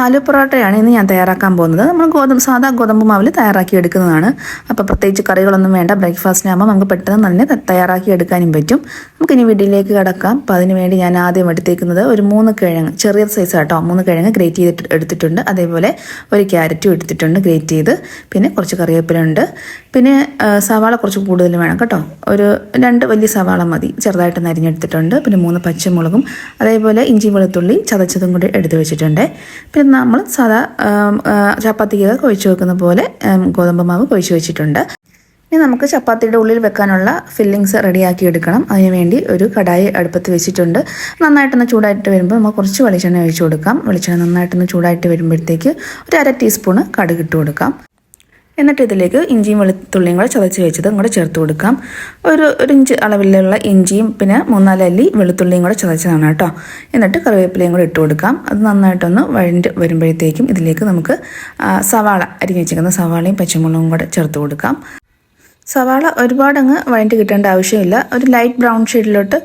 ആലു പൊറോട്ടയാണ് ഇന്ന് ഞാൻ തയ്യാറാക്കാൻ പോകുന്നത്. നമ്മൾ ഗോതമ്പ് സാധാ ഗോതമ്പ് മാവിൽ തയ്യാറാക്കി എടുക്കുന്നതാണ്. അപ്പോൾ പ്രത്യേകിച്ച് കറികളൊന്നും വേണ്ട. ബ്രേക്ക്ഫാസ്റ്റിനാകുമ്പോൾ നമുക്ക് പെട്ടെന്ന് തന്നെ തയ്യാറാക്കി എടുക്കാനും പറ്റും. നമുക്ക് ഇനി വീഡിയോയിലേക്ക് കിടക്കാം. അപ്പോൾ അതിന് വേണ്ടി ഞാൻ ആദ്യം എടുത്തേക്കുന്നത് ഒരു മൂന്ന് കിഴങ്ങ് ചെറിയ സൈസ് കേട്ടോ മൂന്ന് കിഴങ്ങ് ഗ്രേറ്റ് ചെയ്തിട്ട് എടുത്തിട്ടുണ്ട്. അതേപോലെ ഒരു ക്യാരറ്റും എടുത്തിട്ടുണ്ട് ഗ്രേറ്റ് ചെയ്ത്. പിന്നെ കുറച്ച് കറിവേപ്പിലുണ്ട്. പിന്നെ സവാള കുറച്ച് കൂടുതൽ വേണം കേട്ടോ. ഒരു രണ്ട് വലിയ സവാള മതി. ചെറുതായിട്ട് നരിഞ്ഞെടുത്തിട്ടുണ്ട്. പിന്നെ മൂന്ന് പച്ചമുളകും. അതേപോലെ ഇഞ്ചി വെളുത്തുള്ളി ചതച്ചതും കൂടി എടുത്ത് വെച്ചിട്ടുണ്ട്. പിന്നെ നമ്മൾ സാധാ ചപ്പാത്തിക്ക് കുഴിച്ചു വെക്കുന്ന പോലെ ഗോതമ്പ് മാവ് കുഴച്ച് വെച്ചിട്ടുണ്ട്. ഇനി നമുക്ക് ചപ്പാത്തിയുടെ ഉള്ളിൽ വെക്കാനുള്ള ഫില്ലിങ്സ് റെഡിയാക്കി എടുക്കണം. അതിനുവേണ്ടി ഒരു കടായി അടുപ്പത്ത് വെച്ചിട്ടുണ്ട്. നന്നായിട്ടൊന്ന് ചൂടായിട്ട് വരുമ്പോൾ നമുക്ക് കുറച്ച് വെളിച്ചെണ്ണ ഒഴിച്ചു കൊടുക്കാം. വെളിച്ചെണ്ണ നന്നായിട്ടൊന്ന് ചൂടായിട്ട് വരുമ്പോഴത്തേക്ക് ഒരു അര ടീസ്പൂണ് കടുക് ഇട്ട് കൊടുക്കാം. എന്നിട്ട് ഇതിലേക്ക് ഇഞ്ചിയും വെളുത്തുള്ളിയും കൂടെ ചതച്ച് വെച്ചത് കൂടെ ചേർത്ത് കൊടുക്കാം. ഒരു ഒരു ഇഞ്ച് അളവിലുള്ള ഇഞ്ചിയും പിന്നെ മൂന്നാൽ അല്ലി വെളുത്തുള്ളിയും കൂടെ ചതച്ചതാണ് കേട്ടോ. എന്നിട്ട് കറിവേപ്പിലയും കൂടെ ഇട്ട് കൊടുക്കാം. അത് നന്നായിട്ടൊന്ന് വഴണ്ട് വരുമ്പോഴത്തേക്കും ഇതിലേക്ക് നമുക്ക് സവാള അരിഞ്ഞ് വെച്ചിരിക്കുന്ന സവാളയും പച്ചമുളകും കൂടെ ചേർത്ത് കൊടുക്കാം. സവാള ഒരുപാട് അങ്ങ് വഴണ്ടി കിട്ടേണ്ട ആവശ്യമില്ല. ഒരു ലൈറ്റ് ബ്രൗൺ ഷെയ്ഡിലോട്ട്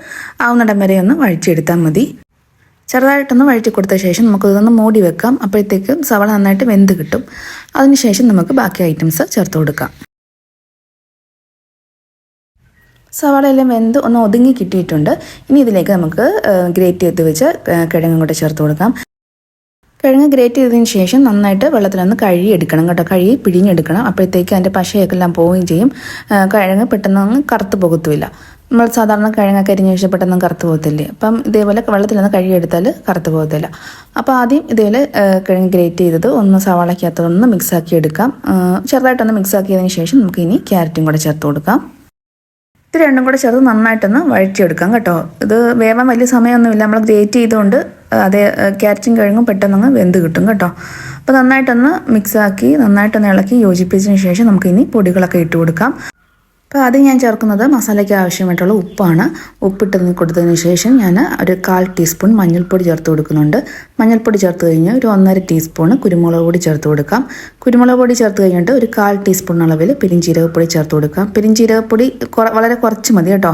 ആവുന്നിടം വരെ ഒന്ന് വഴിച്ചെടുത്താൽ മതി. ചെറുതായിട്ടൊന്ന് വഴറ്റി കൊടുത്ത ശേഷം നമുക്ക് ഇതൊന്ന് മൂടി വെക്കാം. അപ്പോഴത്തേക്കും സവാള നന്നായിട്ട് വെന്ത് കിട്ടും. അതിനുശേഷം നമുക്ക് ബാക്കി ഐറ്റംസ് ചേർത്ത് കൊടുക്കാം. സവാളയെല്ലാം വെന്ത് ഒന്ന് ഒതുങ്ങി കിട്ടിയിട്ടുണ്ട്. ഇനി ഇതിലേക്ക് നമുക്ക് ഗ്രേറ്റ് ചെയ്ത് വെച്ച് കിഴങ്ങും കൂടെ ചേർത്ത് കൊടുക്കാം. കിഴങ്ങ് ഗ്രേറ്റ് ചെയ്തതിന് ശേഷം നന്നായിട്ട് വെള്ളത്തിലൊന്ന് കഴുകി എടുക്കണം കേട്ടോ. കഴുകി പിഴിഞ്ഞെടുക്കണം. അപ്പോഴത്തേക്ക് അതിന്റെ പശയൊക്കെ എല്ലാം പോവുകയും ചെയ്യും. കിഴങ്ങ് പെട്ടെന്ന് കറുത്ത് പോകത്തുമില്ല. നമ്മൾ സാധാരണ കിഴങ്ങൊക്കെ അരിഞ്ഞ് ശേഷം പെട്ടെന്ന് കറുത്ത് പോകത്തില്ലേ. അപ്പം ഇതേപോലെ വെള്ളത്തിൽ നിന്ന് കഴുകിയെടുത്താൽ കറുത്ത് പോകത്തില്ല. അപ്പം ആദ്യം ഇതേപോലെ കിഴങ്ങ് ഗ്രേറ്റ് ചെയ്തത് ഒന്ന് സവാളയ്ക്കകത്ത് ഒന്ന് മിക്സ് ആക്കി എടുക്കാം ചെറുതായിട്ടൊന്ന് മിക്സാക്കിയതിന് ശേഷം നമുക്ക് ഇനി ക്യാരറ്റും കൂടെ ചേർത്ത് കൊടുക്കാം. ഇത് രണ്ടും കൂടെ ചേർത്ത് നന്നായിട്ടൊന്ന് വഴറ്റിയെടുക്കാം കേട്ടോ. ഇത് വേവാൻ വലിയ സമയമൊന്നുമില്ല. നമ്മൾ ഗ്രേറ്റ് ചെയ്തുകൊണ്ട് അതേ ക്യാരറ്റും കിഴങ്ങും പെട്ടെന്നങ്ങ് വെന്ത് കിട്ടും കേട്ടോ. അപ്പോൾ നന്നായിട്ടൊന്ന് മിക്സാക്കി നന്നായിട്ടൊന്ന് ഇളക്കി യോജിപ്പിച്ചതിന് ശേഷം നമുക്ക് ഇനി പൊടികളൊക്കെ ഇട്ട് കൊടുക്കാം. അപ്പോൾ ആദ്യം ഞാൻ ചേർക്കുന്നത് മസാലയ്ക്ക് ആവശ്യമായിട്ടുള്ള ഉപ്പാണ്. ഉപ്പിട്ട് കൊടുത്തതിന് ശേഷം ഞാൻ ഒരു കാൽ ടീസ്പൂൺ മഞ്ഞൾപ്പൊടി ചേർത്ത് കൊടുക്കുന്നുണ്ട്. മഞ്ഞൾപ്പൊടി ചേർത്ത് കഴിഞ്ഞ് ഒരു ഒന്നര ടീസ്പൂൺ കുരുമുളക് പൊടി ചേർത്ത് കൊടുക്കാം. കുരുമുളക് പൊടി ചേർത്ത് കഴിഞ്ഞിട്ട് ഒരു കാൽ ടീസ്പൂൺ അളവിൽ പെരിഞ്ചീരകപ്പൊടി ചേർത്ത് കൊടുക്കാം. പെരിഞ്ചീരകപ്പൊടി വളരെ കുറച്ച് മതി കേട്ടോ.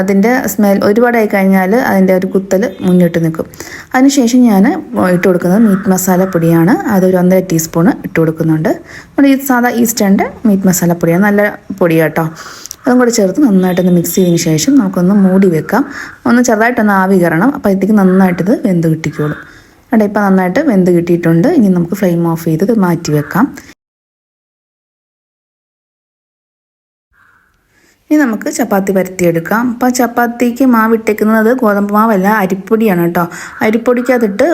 അതിന്റെ സ്മെൽ ഒരുപാടായി കഴിഞ്ഞാൽ അതിന്റെ ഒരു കുത്തൽ മുന്നിട്ട് നിൽക്കും. അതിനുശേഷം ഞാൻ ഇട്ട് കൊടുക്കുന്നത് മീറ്റ് മസാല പൊടിയാണ്. അതൊരു ഒന്നര ടീസ്പൂൺ ഇട്ട് കൊടുക്കുന്നുണ്ട്. നമ്മുടെ ഈ സാധാ ഈസ്റ്റേന്റെ മീറ്റ് മസാല പൊടിയാണ് നല്ല പൊടിയാണ് കേട്ടോ. അതും കൂടെ ചേർത്ത് നന്നായിട്ടൊന്ന് മിക്സ് ചെയ്തതിന് ശേഷം നമുക്കൊന്ന് മൂടി വെക്കാം. ഒന്ന് ചെറുതായിട്ടൊന്ന് ആവി കയറണം അപ്പോഴത്തേക്ക് നന്നായിട്ടിത് വെന്ത് കിട്ടിക്കോളും. അവിടെ ഇപ്പം നന്നായിട്ട് വെന്ത് കിട്ടിയിട്ടുണ്ട്. ഇനി നമുക്ക് ഫ്ലെയിം ഓഫ് ചെയ്ത് മാറ്റി വെക്കാം. ഇനി നമുക്ക് ചപ്പാത്തി പരത്തിയെടുക്കാം. അപ്പോൾ ചപ്പാത്തിക്ക് മാവ് ഇട്ടേക്കുന്നത് ഗോതമ്പ് മാവല്ല അരിപ്പൊടിയാണ് കേട്ടോ. അരിപ്പൊടിക്കകത്തിട്ട്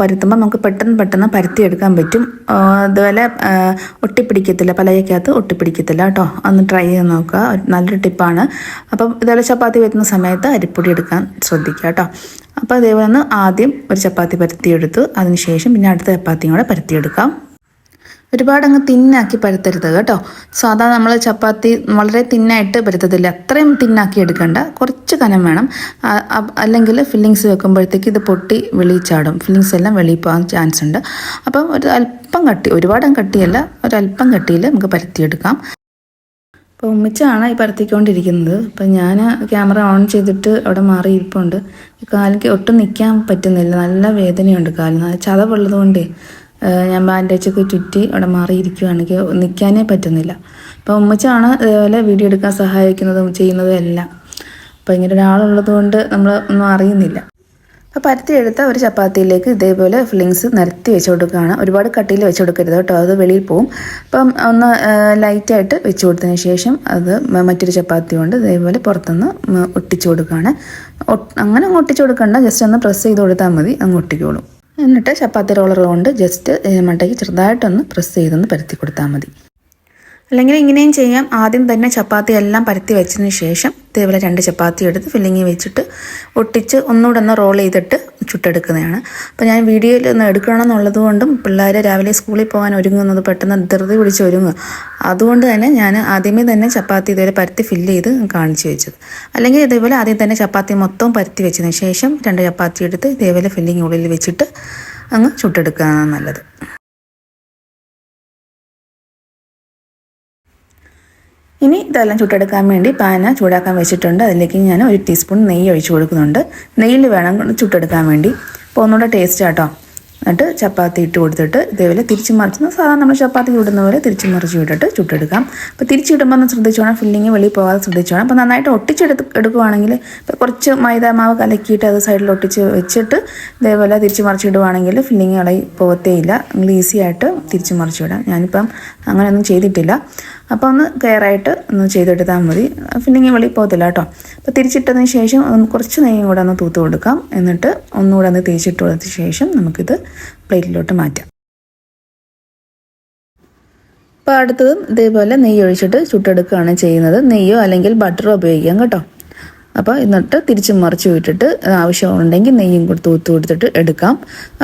പരത്തുമ്പോൾ നമുക്ക് പെട്ടെന്ന് പെട്ടെന്ന് പരത്തിയെടുക്കാൻ പറ്റും. അതുപോലെ ഒട്ടിപ്പിടിക്കത്തില്ല പലയക്കകത്ത് ഒട്ടിപ്പിടിക്കത്തില്ല കേട്ടോ. ഒന്ന് ട്രൈ ചെയ്ത് നോക്കുക. നല്ലൊരു ടിപ്പാണ്. അപ്പം ഇതുപോലെ ചപ്പാത്തി വരുന്ന സമയത്ത് അരിപ്പൊടി എടുക്കാൻ ശ്രദ്ധിക്കുക കേട്ടോ. അപ്പോൾ അതേപോലെ ഒന്ന് ആദ്യം ഒരു ചപ്പാത്തി പരത്തിയെടുത്തു. അതിനുശേഷം പിന്നെ അടുത്ത ചപ്പാത്തിയും കൂടെ പരത്തിയെടുക്കാം. ഒരുപാട് അങ്ങ് തിന്നാക്കി പരത്തരുത് കേട്ടോ. സാധാ നമ്മൾ ചപ്പാത്തി വളരെ തിന്നായിട്ട് പരത്തത്തില്ല. അത്രയും തിന്നാക്കി എടുക്കണ്ട. കുറച്ച് കനം വേണം. അല്ലെങ്കിൽ ഫില്ലിങ്സ് വെക്കുമ്പോഴത്തേക്ക് ഇത് പൊട്ടി വെളിയിൽ ചാടും. ഫില്ലിങ്സ് എല്ലാം വെളിയിൽ പോകാൻ ചാൻസ് ഉണ്ട്. അപ്പം ഒരു അല്പം കട്ടി ഒരുപാട് കട്ടിയല്ല ഒരല്പം കട്ടിയിൽ നമുക്ക് പരത്തിയെടുക്കാം. അപ്പോൾ ഉമ്മിച്ചാണ് ഈ പരത്തിക്കൊണ്ടിരിക്കുന്നത്. അപ്പം ഞാൻ ക്യാമറ ഓൺ ചെയ്തിട്ട് അവിടെ മാറി ഇരിപ്പുണ്ട്. കാലിക്ക് ഒട്ടും നിൽക്കാൻ പറ്റുന്നില്ല. നല്ല വേദനയുണ്ട് കാലിന്. ചതവുള്ളത് കൊണ്ടേ ഞാൻ ബാൻഡേജൊക്കെ ചുറ്റി അവിടെ മാറിയിരിക്കുകയാണെങ്കിൽ നിൽക്കാനേ പറ്റുന്നില്ല. അപ്പോൾ ഉമ്മച്ചാണ് ഇതേപോലെ വീഡിയോ എടുക്കാൻ സഹായിക്കുന്നതും ചെയ്യുന്നതും എല്ലാം. അപ്പോൾ ഇങ്ങനെ ഒരാളുള്ളത് കൊണ്ട് നമ്മൾ ഒന്നും അറിയുന്നില്ല. അപ്പോൾ പരത്തിയെടുത്ത ഒരു ചപ്പാത്തിയിലേക്ക് ഇതേപോലെ ഫില്ലിങ്സ് നിരത്തി വെച്ച് കൊടുക്കുകയാണ്. ഒരുപാട് കട്ടിയിൽ വെച്ച് കൊടുക്കരുത് കേട്ടോ അത് വെളിയിൽ പോവും. അപ്പം ഒന്ന് ലൈറ്റായിട്ട് വെച്ച് കൊടുത്തതിന് ശേഷം അത് മറ്റൊരു ചപ്പാത്തി കൊണ്ട് ഇതേപോലെ പുറത്തുനിന്ന് ഒട്ടിച്ചു കൊടുക്കുകയാണ്. അങ്ങനെ അങ്ങ് ഒട്ടിച്ച് കൊടുക്കണ്ട ജസ്റ്റ് ഒന്ന് പ്രസ് ചെയ്ത് കൊടുത്താൽ മതി അങ്ങ് ഒട്ടിക്കോളും. എന്നിട്ട് ചപ്പാത്തി റോളർ കൊണ്ട് ജസ്റ്റ് മട്ടയ്ക്ക് ചെറുതായിട്ടൊന്ന് പ്രസ് ചെയ്തൊന്ന് പരത്തി കൊടുത്താൽ മതി. അല്ലെങ്കിൽ ഇങ്ങനെയും ചെയ്യാം. ആദ്യം തന്നെ ചപ്പാത്തി എല്ലാം പരത്തി വെച്ചതിന് ശേഷം ഇതേപോലെ രണ്ട് ചപ്പാത്തി എടുത്ത് ഫില്ലിങ് വെച്ചിട്ട് ഒട്ടിച്ച് ഒന്നുകൂടെ ഒന്ന് റോൾ ചെയ്തിട്ട് ചുട്ടെടുക്കുന്നതാണ്. അപ്പോൾ ഞാൻ വീഡിയോയിൽ ഒന്ന് എടുക്കണം എന്നുള്ളത് കൊണ്ടും പിള്ളേർ രാവിലെ സ്കൂളിൽ പോകാൻ ഒരുങ്ങുന്നത് പെട്ടെന്ന് ധൃതി പിടിച്ച് ഒരുങ്ങുക അതുകൊണ്ട് തന്നെ ഞാൻ ആദ്യമേ തന്നെ ചപ്പാത്തി ഇതുവരെ പരത്തി ഫില്ല് ചെയ്ത് കാണിച്ചു വെച്ചത്. അല്ലെങ്കിൽ ഇതേപോലെ ആദ്യം തന്നെ ചപ്പാത്തി മൊത്തം പരത്തി വെച്ചതിന് ശേഷം രണ്ട് ചപ്പാത്തി എടുത്ത് ഇതേപോലെ ഫില്ലിങ് ഉള്ളിൽ വെച്ചിട്ട് അങ്ങ് ചുട്ടെടുക്കുകയാണ് നല്ലത്. ഇനി ഇതെല്ലാം ചുട്ടെടുക്കാൻ വേണ്ടി പാന ചൂടാക്കാൻ വെച്ചിട്ടുണ്ട്. അതിലേക്ക് ഞാൻ ഒരു ടീസ്പൂൺ നെയ്യ് ഒഴിച്ചു കൊടുക്കുന്നുണ്ട്. നെയ്യിൽ വേണം ചുട്ടെടുക്കാൻ വേണ്ടി. അപ്പോൾ ഒന്നുകൂടെ ടേസ്റ്റ് ആട്ടോ. എന്നിട്ട് ചപ്പാത്തി ഇട്ട് കൊടുത്തിട്ട് ഇതേപോലെ തിരിച്ചു മറിച്ച് സാധാരണ നമ്മൾ ചപ്പാത്തി ചുടുന്ന പോലെ തിരിച്ച് മറിച്ച് വിട്ടിട്ട് ചുട്ടെടുക്കാം. അപ്പോൾ തിരിച്ചിടുമ്പോൾ ഒന്ന് ശ്രദ്ധിച്ചു വേണം. ഫില്ലിങ് വെളിയിൽ പോകാതെ ശ്രദ്ധിച്ചു വേണം. അപ്പോൾ നന്നായിട്ട് ഒട്ടിച്ചെടുത്ത് എടുക്കുവാണെങ്കിൽ ഇപ്പോൾ കുറച്ച് മൈദ മാവ് കലക്കിയിട്ട് അത് സൈഡിൽ ഒട്ടിച്ച് വെച്ചിട്ട് ഇതേപോലെ തിരിച്ച് മറിച്ചിടുവാണെങ്കിൽ ഫില്ലിങ് ഇളകി പോകത്തേയില്ല നിങ്ങൾ ഈസി ആയിട്ട് തിരിച്ച് മറിച്ച് വിടാം ഞാനിപ്പം അങ്ങനെയൊന്നും ചെയ്തിട്ടില്ല. അപ്പോൾ ഒന്ന് കെയറായിട്ട് ഒന്ന് ചെയ്തെടുത്താൽ മതി. ഫില്ലിങ് വെളിയിൽ പോകത്തില്ല കേട്ടോ. അപ്പോൾ തിരിച്ചിട്ടതിന് ശേഷം ഒന്ന് കുറച്ച് നെയ്യും കൂടെ ഒന്ന് തൂത്ത് കൊടുക്കാം. എന്നിട്ട് ഒന്നുകൂടെ ഒന്ന് തേച്ചിട്ട് കൊടുത്ത ശേഷം നമുക്കിത് പ്ലേറ്റിലോട്ട് മാറ്റാം. അപ്പോൾ അടുത്തതും ഇതേപോലെ നെയ്യ് ഒഴിച്ചിട്ട് ചുട്ടെടുക്കുകയാണ് ചെയ്യുന്നത്. നെയ്യോ അല്ലെങ്കിൽ ബട്ടറോ ഉപയോഗിക്കാം കേട്ടോ. അപ്പോൾ എന്നിട്ട് തിരിച്ച് മറിച്ച് വിട്ടിട്ട് ആവശ്യമുണ്ടെങ്കിൽ നെയ്യും കൊടുത്ത് ഊത്തു കൊടുത്തിട്ട് എടുക്കാം.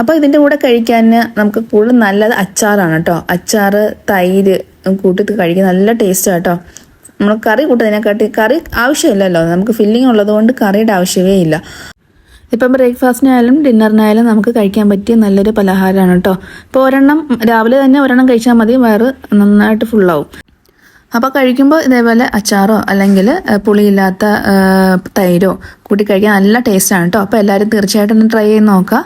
അപ്പോൾ ഇതിന്റെ കൂടെ കഴിക്കാൻ നമുക്ക് കൂടുതൽ നല്ലത് അച്ചാറാണ് കേട്ടോ. അച്ചാറ് തൈര് കൂട്ടിട്ട് കഴിക്കാൻ നല്ല ടേസ്റ്റാണ് കേട്ടോ. നമ്മൾ കറി കൂട്ടുന്നതിനെക്കാട്ടി കറി ആവശ്യമില്ലല്ലോ. നമുക്ക് ഫില്ലിംഗ് ഉള്ളതുകൊണ്ട് കറിയുടെ ആവശ്യമേ ഇല്ല. ഇപ്പം ബ്രേക്ക്ഫാസ്റ്റിനായാലും ഡിന്നറിനായാലും നമുക്ക് കഴിക്കാൻ പറ്റിയ നല്ലൊരു പലഹാരമാണ് കേട്ടോ. ഇപ്പോൾ ഒരെണ്ണം രാവിലെ തന്നെ ഒരെണ്ണം കഴിച്ചാൽ മതി. വയറ് നന്നായിട്ട് ഫുള്ളാവും അപ്പോൾ കഴിക്കുമ്പോൾ ഇതേപോലെ അച്ചാറോ അല്ലെങ്കിൽ പുളിയില്ലാത്ത തൈരോ കൂട്ടി കഴിക്കാൻ നല്ല ടേസ്റ്റാണ് കേട്ടോ അപ്പോൾ എല്ലാവരും തീർച്ചയായിട്ടും ഒന്ന് ട്രൈ ചെയ്ത് നോക്കുക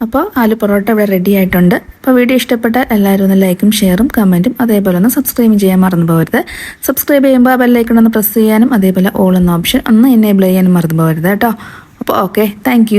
അപ്പോൾ ആലു പൊറോട്ട ഇവിടെ റെഡി ആയിട്ടുണ്ട്. അപ്പോൾ വീഡിയോ ഇഷ്ടപ്പെട്ട എല്ലാവരും ഒന്ന് ലൈക്കും ഷെയറും കമന്റും അതേപോലെ ഒന്ന് സബ്സ്ക്രൈബ് ചെയ്യാൻ മറന്നു പോകരുത്. സബ്സ്ക്രൈബ് ചെയ്യുമ്പോൾ ബെല്ലൈക്കൺ ഒന്ന് പ്രസ് ചെയ്യാനും അതേപോലെ ഓൾ എന്ന ഓപ്ഷൻ ഒന്ന് എനേബിൾ ചെയ്യാനും മറന്നു പോകരുത് കേട്ടോ അപ്പോൾ ഓക്കെ താങ്ക്